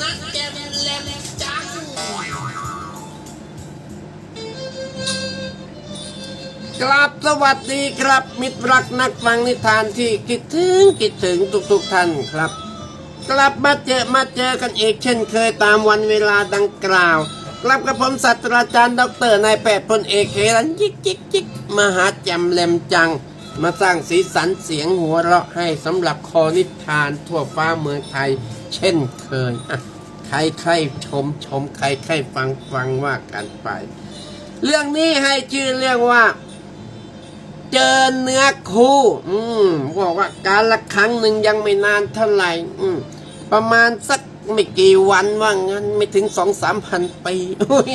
นักแกมแลมจังกราบสวัสดีครับ มิตรรักนักฟังนิทานที่คิดถึงคิดถึงทุกๆท่านครับ กลับมาเจอมาเจอกันอีกเช่นเคยตามวันเวลาดังกล่าวกลับกับผมศาสตราจารย์ดรนายแพทย์พลเอกเขรันยิกจิกจิกมหาแจมแหลมจัง มาสร้างสีสันเสียงหัวเราะให้สำหรับคอนิทานทั่วฟ้าเมืองไทย เช่นเคยอะใครใครชมชมใครใครฟังฟังว่ากันไป เรื่องนี้ให้ชื่อเรื่องว่า เจอเนื้อคู่ อืมบอกว่าการละครั้งหนึ่งยังไม่นานเท่าไหร่อืมประมาณสักไม่กี่วันว่างั้นไม่ถึงสองสามพันปีอุ๊ย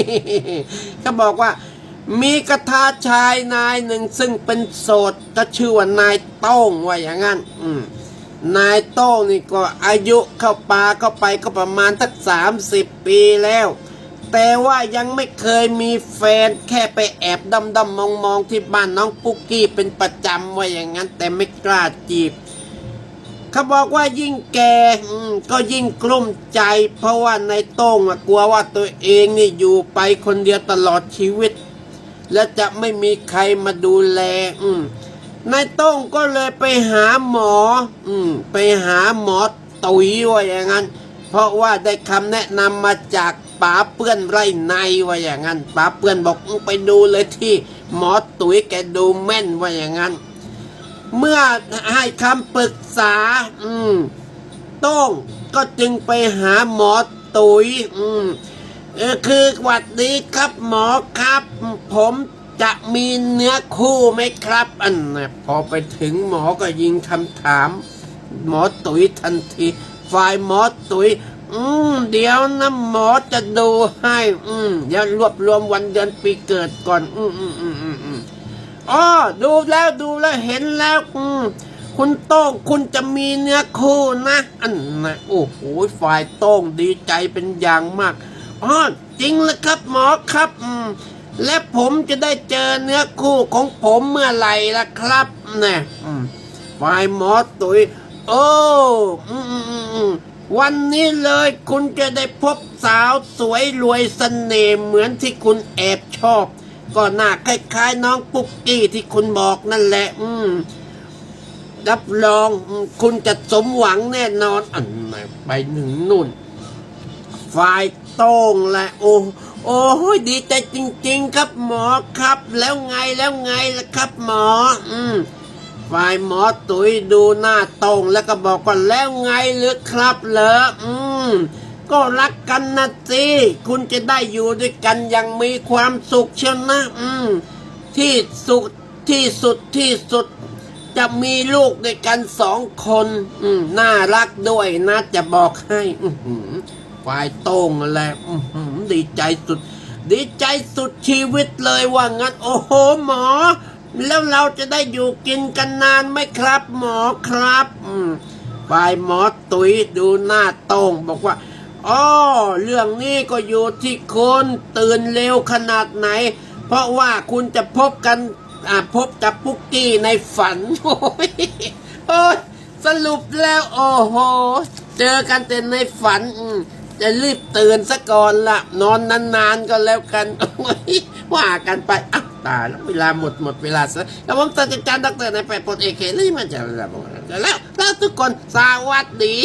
ก็บอกว่า มีกระทาชายนายหนึ่งซึ่งเป็นโสดก็ชื่อว่านายโต้งว่าอย่างนั้นนายโต้งนี่ก็อายุเข้าปาเข้าไปก็ประมาณสักสามสิบปีแล้ว แต่ว่ายังไม่เคยมีแฟนแค่ไปแอบดำดำมองมองที่บ้านน้องปุ๊กกี้เป็นประจำว่าอย่างนั้น แต่ไม่กล้าจีบเขาบอกว่ายิ่งแก่ก็ยิ่งกลุ้มใจ เพราะว่าในายโต้งกลัวว่าตัวเองนี่อยู่ไปคนเดียวตลอดชีวิต และจะไม่มีใครมาดูแล อืมนายโต้งก็เลยไปหาหมอ อืม ไปหาหมอตุ๋ยว่าอย่างนั้น เพราะว่าได้คำแนะนำมาจากป๋าเปื้อนไรในว่าอย่างนั้นป๋าเปื้อนบอกไปดูเลยที่หมอตุ๋ยแกดูแม่นว่าอย่างนั้น เมื่อให้คำปรึกษา อืม โต้งก็จึงไปหาหมอตุยอืม เออคือหวัดดีครับหมอครับ ผมจะมีเนื้อคู่ไหมครับ อันนะพอไปถึงหมอก็ยิงคำถาม หมอตุยทันทีฝ่ายหมอตุยอืมเดี๋ยวนะหมอจะดูให้ อืมเดี๋ยวรวบรวมวันเดือนปีเกิดก่อน อืมอืมอืมอืมอืมอ๋อดูแล้วดูแล้วเห็นแล้ว อืมคุณโต้งคุณจะมีเนื้อคู่นะ อันนะโอ้โหฝ่ายโต้งดีใจเป็นอย่างมาก อ๋อจริงเลยครับหมอครับอืมและผมจะได้เจอเนื้อคู่ของผมเมื่อไหร่ล่ะครับนะอืมฝ่ายหมอตุยโอ้อืมอืมอืมอืมวันนี้เลยคุณจะได้พบสาวสวยรวยเสน่ห์เหมือนที่คุณแอบชอบ ก็น้าคล้ายๆ น้องปุ๊กกี้ที่คุณบอกนั่นแหละ อืม รับรองอืมคุณจะสมหวังแน่นอนอันไหนไปหนึ่งนุ่น ฝ่ายโต้งแหละโอ้โอ้ยดีใจจริง ๆ ครับหมอครับ แล้วไงแล้วไงล่ะครับหมอ อืมฝ่ายหมอตุ๋ยดูหน้าต้งแล้วก็บอกว่าแล้วไงหรือครับเหรออืมก็รักกันนะสิคุณจะได้อยู่ด้วยกันอยังมีความสุขเชียวนะ อืม ที่สุดที่สุดที่สุด จะมีลูกด้วยกันสองคน อืม น่ารักด้วยนะจะบอกให้ อื อหือฝ่ายโต้งแหละดีใจสุด ดีใจสุดชีวิตเลยว่างั้น โอ้โหหมอ แล้วเราจะได้อยู่กินกันนานไหมครับ หมอครับฝ่ายหมอตุ๋ยดูหน้าโต้งบอกว่าอ๋อเรื่องนี้ก็อยู่ที่คุณตื่นเร็วขนาดไหน เพราะว่าคุณจะพบกันพบกับปุ๊กกี้ในฝัน โอ้ยโอ้ยสรุปแล้ว โอ้โห เจอกันแต่ในฝันอื จะรีบตื่นซะก่อนละนอนนานๆก็แล้วกันว่ากันไปอะตายแล้วเวลาหมดหมดเวลาซะแล้วผมตัดจารย์ดรในายแปดปลดเอกเคลี่มันจะแล้วแล้วแล้วทุกคนสวัสดี